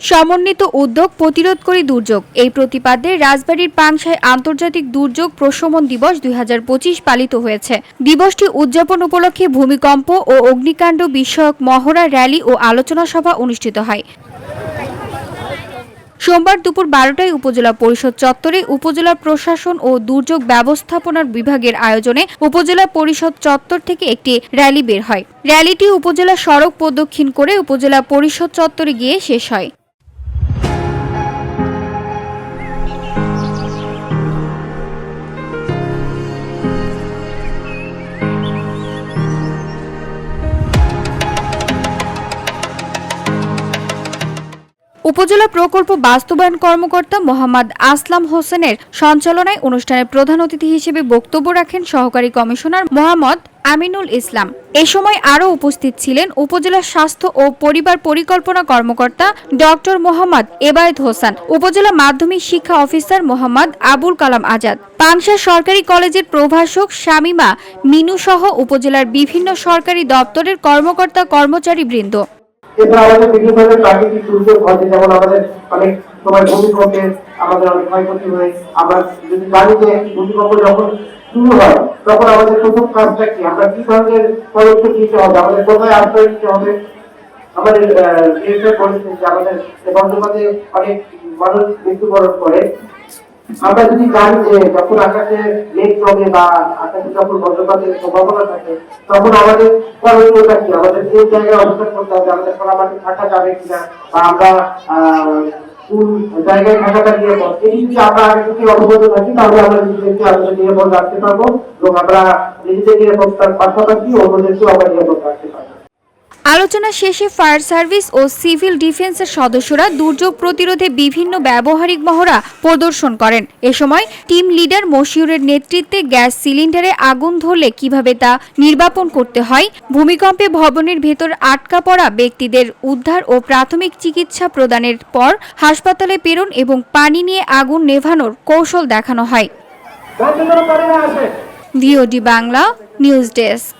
সমন্বিত উদ্যোগ প্রতিরোধ করি দুর্যোগ। এই প্রতিপাদ্যে রাজবাড়ীর পাংশায় আন্তর্জাতিক দুর্যোগ প্রশমন দিবস দুই হাজার পঁচিশ পালিত হয়েছে। দিবসটি উদযাপন উপলক্ষে ভূমিকম্প ও অগ্নিকাণ্ড বিষয়ক মহড়া, র্যালি ও আলোচনা সভা অনুষ্ঠিত হয়। সোমবার দুপুর বারোটায় উপজেলা পরিষদ চত্বরে উপজেলা প্রশাসন ও দুর্যোগ ব্যবস্থাপনার বিভাগের আয়োজনে উপজেলা পরিষদ চত্বর থেকে একটি র্যালি বের হয়। র্যালিটি উপজেলা সড়ক প্রদক্ষিণ করে উপজেলা পরিষদ চত্বরে গিয়ে শেষ হয়। উপজেলা প্রকল্প বাস্তবায়ন কর্মকর্তা মোহাম্মদ আসলাম হোসেনের সঞ্চালনায় অনুষ্ঠানে প্রধান অতিথি হিসেবে বক্তব্য রাখেন সহকারী কমিশনার মোহাম্মদ আমিনুল ইসলাম। এ সময় আরও উপস্থিত ছিলেন উপজেলা স্বাস্থ্য ও পরিবার পরিকল্পনা কর্মকর্তা ডক্টর মোহাম্মদ এবায়েত হোসেন, উপজেলা মাধ্যমিক শিক্ষা অফিসার মোহাম্মদ আবুল কালাম আজাদ পাংশা সরকারি কলেজের প্রভাষক শামিমা মিনু সহ উপজেলার বিভিন্ন সরকারি দপ্তরের কর্মকর্তা কর্মচারী বৃন্দ এছাড়া আমাদের বিভিন্ন ধরনের প্রাকৃতিক দুর্যোগ ঘটে, যেমন আমাদের অনেক সময় ভূমিকম্পে আমাদের অনেক ক্ষয়ক্ষতি হয়। আমরা যদি জানি যে ভূমিকম্প যখন শুরু হয়, তখন আমাদের প্রথম কাজটা কি? আমরা কি ধরনের পদক্ষেপ নিতে হবে? আমাদের কোথায় আশ্রয় নিতে হবে? আমাদের আমাদের যে অনেক মানুষ মৃত্যুবরণ করে। আমরা যদি জানি যে যখন আকাশে মেঘ বা আকাশে যখন বজ্রপাতের সম্ভাবনা থাকে, তখন আমাদের করণীয়টা কি? আমাদের কোন জায়গায় অবস্থান করতে হবে? আমাদের থাকা যাবে কিনা? বা আমরা কোন জায়গায় থাকাটা এই যদি আমরা আগে থেকে অবগত থাকি, তাহলে আমরা নিজেদেরকে আমাদের নিরাপদ রাখতে পারব এবং আমরা নিজেদের নিরাপত্তার পাশাপাশি অন্যদেরকেও আমরা নিরাপদ রাখতে পারব। আলোচনা শেষে ফায়ার সার্ভিস ও সিভিল ডিফেন্সের সদস্যরা দুর্যোগ প্রতিরোধে বিভিন্ন ব্যবহারিক মহড়া প্রদর্শন করেন। এ সময় টিম লিডার মশিউরের নেতৃত্বে গ্যাস সিলিন্ডারে আগুন ধরলে কীভাবে তা নির্বাপন করতে হয় ভূমিকম্পে ভবনের ভেতর আটকা পড়া ব্যক্তিদের উদ্ধার ও প্রাথমিক চিকিৎসা প্রদানের পর হাসপাতালে প্রেরণ এবং পানি নিয়ে আগুন নেভানোর কৌশল দেখানো হয়। VOD Bangla news desk